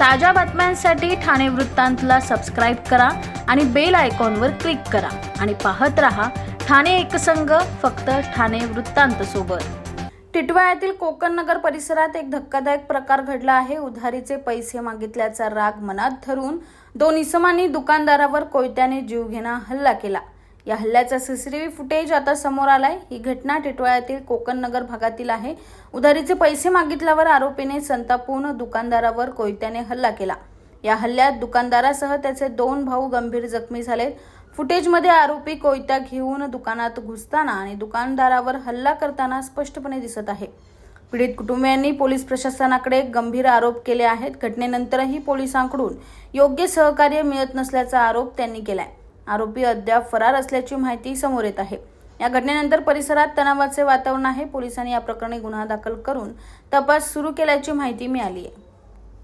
ताज्या बातम्यांसाठी ठाणे वृत्तांतला सबस्क्राईब करा आणि बेल आयकॉनवर क्लिक करा. आणि पाहत रहा ठाणे एकसंघ फक्त ठाणे वृत्तांत सोबत. टिटवाळ्यातील कोकण नगर परिसरात एक धक्कादायक प्रकार घडला आहे. उधारीचे पैसे मागितल्याचा राग मनात धरून दोन इसमांनी दुकानदारावर कोयत्याने जीवघेणा हल्ला केला. या हल्ल्याचा सीसीटीव्ही फुटेज आता समोर आलाय. ही घटना टिटवाळ्यातील कोकण नगर भागातील आहे. उधारीचे पैसे मागितल्यावर आरोपीने संतापून दुकानदारावर कोयत्याने हल्ला केला. या हल्ल्यात दुकानदारासह त्याचे दोन भाऊ गंभीर जखमी झालेत. फुटेजमध्ये आरोपी कोयत्या घेऊन दुकानात घुसताना आणि दुकानदारावर हल्ला करताना स्पष्टपणे दिसत आहे. पीडित कुटुंबियांनी पोलीस प्रशासनाकडे गंभीर आरोप केले आहेत. घटनेनंतरही पोलिसांकडून योग्य सहकार्य मिळत नसल्याचा आरोप त्यांनी केलाय. आरोपी अद्याप फरार असल्याची माहिती समोर येत आहे. या घटनेनंतर परिसरात तणावाचे वातावरण आहे. पोलिसांनी या प्रकरणी गुन्हा दाखल करून तपास सुरू केल्याची माहिती मिळाली आहे.